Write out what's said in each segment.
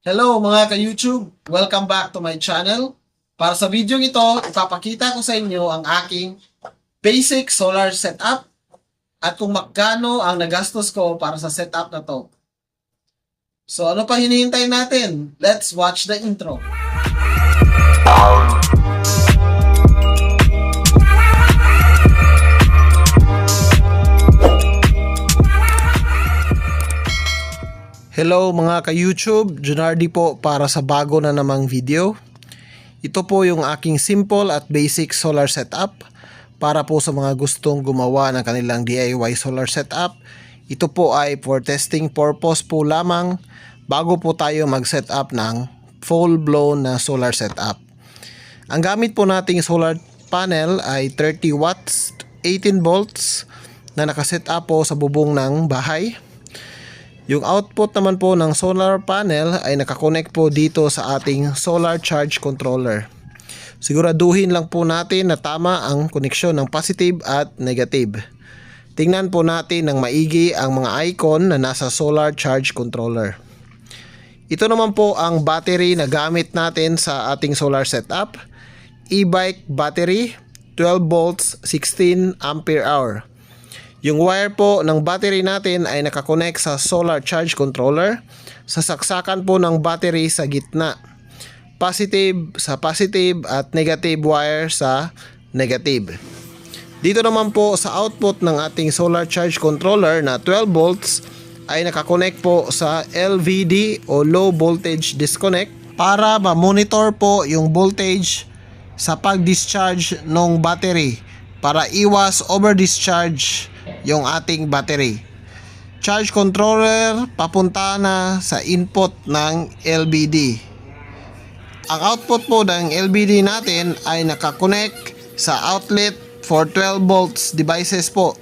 Hello mga ka-YouTube! Welcome back to my channel. Para sa video ito, ipapakita ko sa inyo ang aking basic solar setup at kung magkano ang nagastos ko para sa setup na to. So ano pa hinihintay natin? Let's watch the intro. Hello mga ka-YouTube, Junardi po para sa bago na namang video. Ito po yung aking simple at basic solar setup para po sa mga gustong gumawa ng kanilang DIY solar setup. Ito po ay for testing purpose po lamang bago po tayo mag-setup ng full-blown na solar setup. Ang gamit po nating solar panel ay 30 watts, 18 volts na nakaset up po sa bubong ng bahay. Yung output naman po ng solar panel ay nakakonect po dito sa ating solar charge controller. Siguraduhin lang po natin na tama ang koneksyon ng positive at negative. Tingnan po natin ng maigi ang mga icon na nasa solar charge controller. Ito naman po ang battery na gamit natin sa ating solar setup. E-bike battery, 12 volts, 16 ampere hour. Yung wire po ng battery natin ay nakakonect sa solar charge controller sa saksakan po ng battery sa gitna. Positive sa positive at negative wire sa negative. Dito naman po sa output ng ating solar charge controller na 12 volts ay nakakonect po sa LVD o low voltage disconnect para ma-monitor po yung voltage sa pag-discharge ng battery para iwas over-discharge yung ating battery. Charge controller papunta na sa input ng LBD. Ang output po ng LBD natin ay nakakonect sa outlet for 12 volts devices po.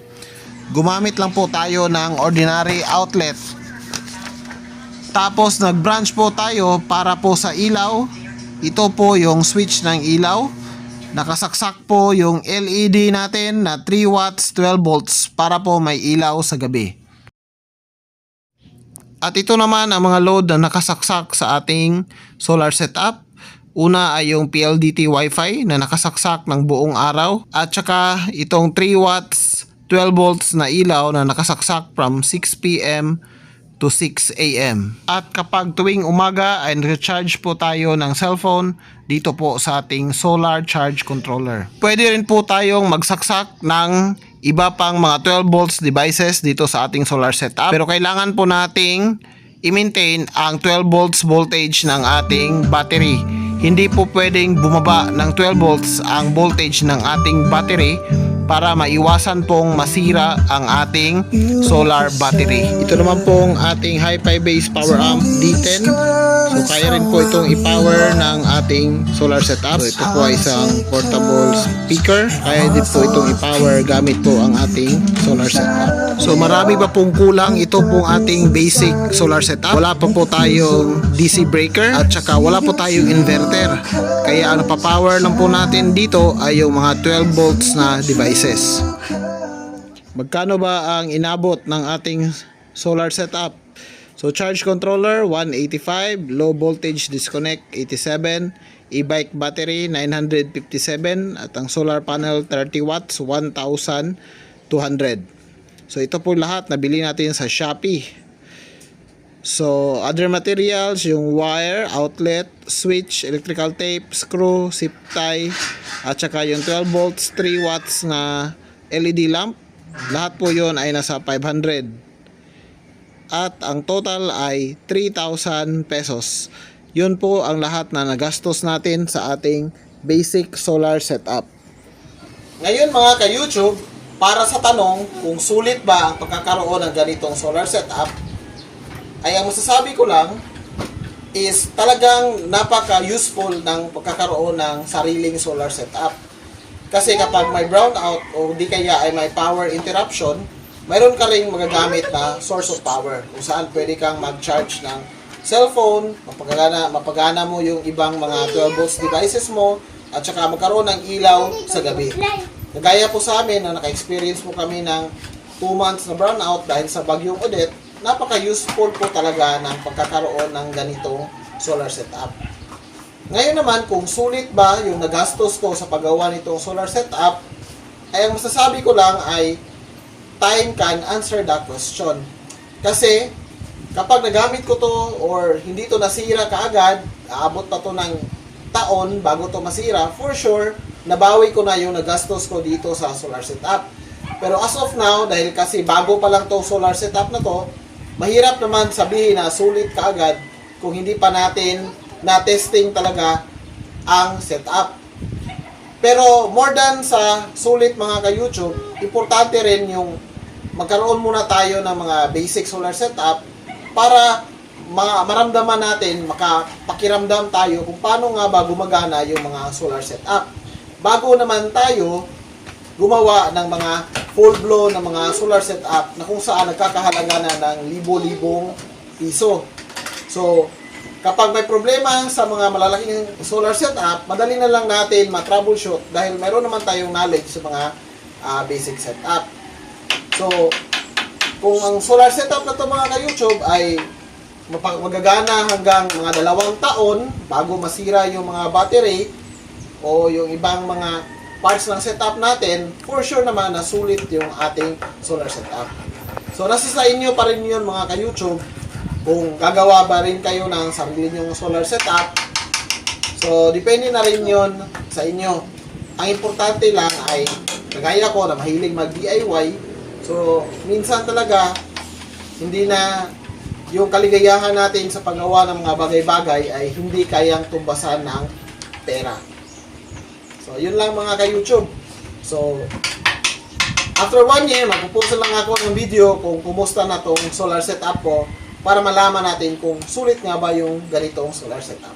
Gumamit lang po tayo ng ordinary outlet. Tapos nag-branch po tayo para po sa ilaw. Ito po yung switch ng ilaw. Nakasaksak po yung LED natin na 3 watts 12 volts para po may ilaw sa gabi. At ito naman ang mga load na nakasaksak sa ating solar setup. Una ay yung PLDT Wi-Fi na nakasaksak ng buong araw at saka itong 3 watts 12 volts na ilaw na nakasaksak from 6 p.m. to 6 a.m. At kapag tuwing umaga ay recharge po tayo ng cellphone dito po sa ating solar charge controller. Pwede rin po tayong magsaksak ng iba pang mga 12 volts devices dito sa ating solar setup. Pero kailangan po nating i-maintain ang 12 volts voltage ng ating battery. Hindi po pwedeng bumaba ng 12 volts ang voltage ng ating battery para maiwasan pong masira ang ating solar battery. Ito naman pong ating Hi-Fi base power amp D10. So kaya rin po itong i-power ng ating solar setup. So ito po ay isang portable speaker. Kaya din po itong i-power gamit po ang ating solar setup. So marami pa pong kulang ito pong ating basic solar setup. Wala pa po tayong DC breaker at saka wala po tayong inverter. Kaya ang pa-power lang po natin dito ay yung mga 12 volts na devices. Magkano ba ang inabot ng ating solar setup? So charge controller 185, low voltage disconnect 87, e-bike battery 957 at ang solar panel 30 watts 1200. So ito po lahat nabili natin sa Shopee. So other materials yung wire, outlet, switch, electrical tape, screw, zip tie at saka yung 12 volts 3 watts na LED lamp. Lahat po yon ay nasa 500 at ang total ay 3,000 pesos. Yun po ang lahat na nagastos natin sa ating basic solar setup. Ngayon mga ka-YouTube, para sa tanong kung sulit ba ang pagkakaroon ng ganitong solar setup, ay ang masasabi ko lang is talagang napaka-useful ng pagkakaroon ng sariling solar setup. Kasi kapag may brownout o di kaya ay may power interruption, mayroon ka ring magagamit na source of power kung saan pwede kang mag-charge ng cellphone, mapagana, mapagana mo yung ibang mga 12 volts devices mo, at saka magkaroon ng ilaw sa gabi. Kagaya po sa amin na naka-experience po kami ng 2 months na brownout dahil sa bagyong Odette, napaka-useful po talaga ng pagkakaroon ng ganitong solar setup. Ngayon naman, kung sulit ba yung nagastos ko sa paggawa nitong solar setup, ay ang masasabi ko lang ay time can answer that question. Kasi, kapag nagamit ko to or hindi to nasira kaagad, aabot pa to ng taon bago to masira, for sure, nabawi ko na yung nagastos ko dito sa solar setup. Pero as of now, dahil kasi bago pa lang to solar setup na to, mahirap naman sabihin na sulit kaagad kung hindi pa natin na-testing talaga ang setup. Pero more than sa sulit mga ka-YouTube, importante rin yung magkaroon muna tayo ng mga basic solar setup para ma- maramdaman natin, makapakiramdam tayo kung paano nga ba gumagana yung mga solar setup. Bago naman tayo gumawa ng mga full blown ng mga solar setup na kung saan nagkakahalaga na ng libo-libong piso. So, kapag may problema sa mga malalaking solar setup, madali na lang natin ma-troubleshoot dahil mayroon naman tayong knowledge sa mga ah, basic setup. So, kung ang solar setup na to mga ka-YouTube ay magagana hanggang mga dalawang taon bago masira yung mga battery o yung ibang mga parts ng setup natin, for sure naman na sulit yung ating solar setup. So, nasa sa inyo pa rin yun mga ka-YouTube kung gagawa ba rin kayo ng sarili nyong solar setup. So, depende na rin yun sa inyo. Ang importante lang ay, kagaya ko na mahilig mag-DIY, so, minsan talaga, hindi na yung kaligayahan natin sa paggawa ng mga bagay-bagay ay hindi kayang tumbasan ng pera. So, yun lang mga ka-YouTube. So, after one year, magpupost lang ako ng video kung kumusta na tong solar setup ko para malaman natin kung sulit nga ba yung ganitong solar setup.